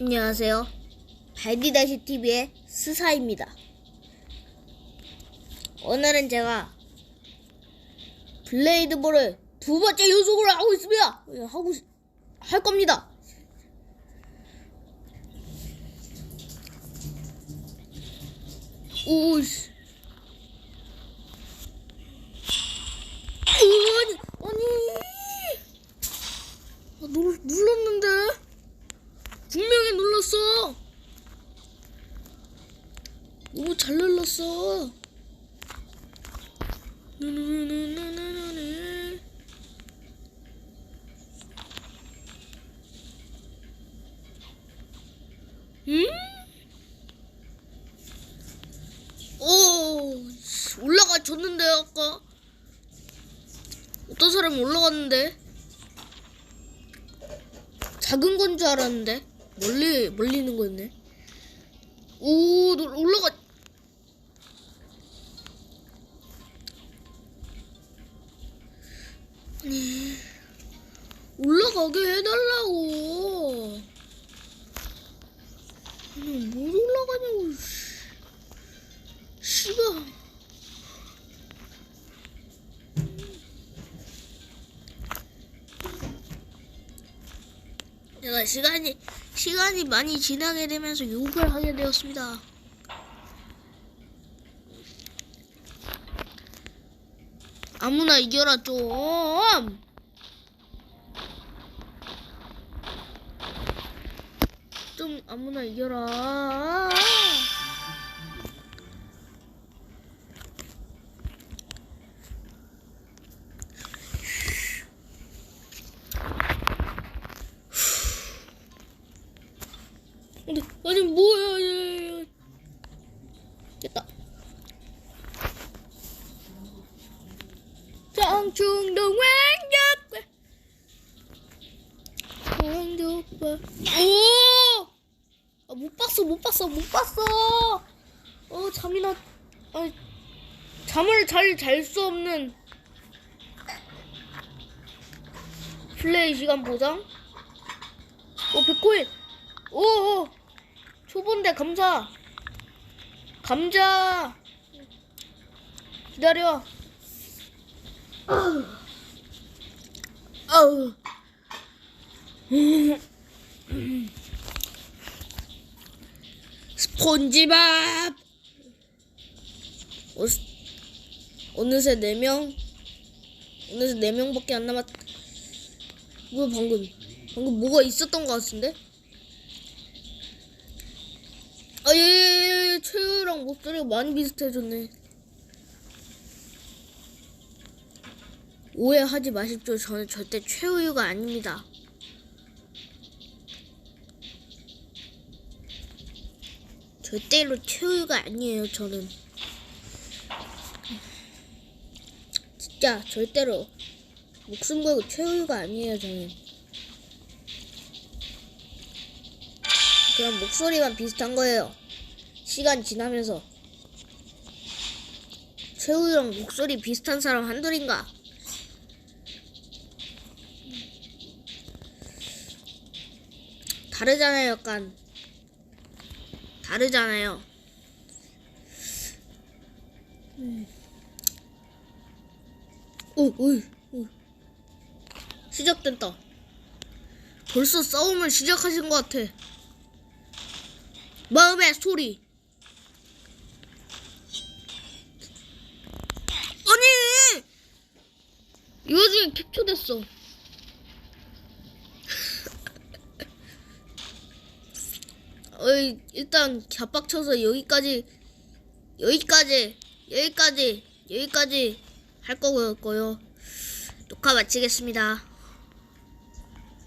안녕하세요. 발디다시 TV의 스사입니다. 오늘은 제가 블레이드볼을 두 번째 연속으로 하고 있습니다. 예, 하고 있- 할 겁니다. 오씨. 아니, 아니. 아, 눌, 눌렀는데? 분명히 눌렀어. 너무 잘 눌렀어. 음? 오, 씨, 올라가 줬는데 아까 어떤 사람이 올라갔는데 작은 건 줄 알았는데 멀리 멀리 있는 거였네. 오, 너 올라가. 올라가게 해달라고. 아니, 못 올라가냐고. 씨. 씨발. 제가 시간이 시간이 많이 지나게 되면서 욕을 하게 되었습니다. 아무나 이겨라 좀. 좀 아무나 이겨라. 장충동 왕족과 왕족과 오! 아, 못 봤어 못 봤어 못 봤어. 어 잠이 나 아, 잠을 잘 잘 수 없는 플레이 시간 보장? 오 백코인 오, 오. 초본데 감자 감자. 기다려. 아우 스폰지밥 어, 어느새 4명 어느새 4명밖에 안 남았 뭐야 방금 방금 뭐가 있었던 것 같은데 아, 예, 예, 예. 최우랑 목소리가 많이 비슷해졌네. 오해하지 마십시오. 저는 절대 최우유가 아닙니다. 절대로 최우유가 아니에요, 저는. 진짜, 절대로. 목숨 걸고 최우유가 아니에요, 저는. 그냥 목소리만 비슷한 거예요. 시간 지나면서. 최우랑 목소리 비슷한 사람 한둘인가? 다르잖아요, 약간. 다르잖아요. 음. 오, 오, 오. 시작됐다. 벌써 싸움을 시작하신 것 같아. 마음의 소리. 아니! 이 와중에 캡처됐어. 어이, 일단 갸빡쳐서 여기까지, 여기까지, 여기까지, 여기까지 할 거고요. 녹화 마치겠습니다.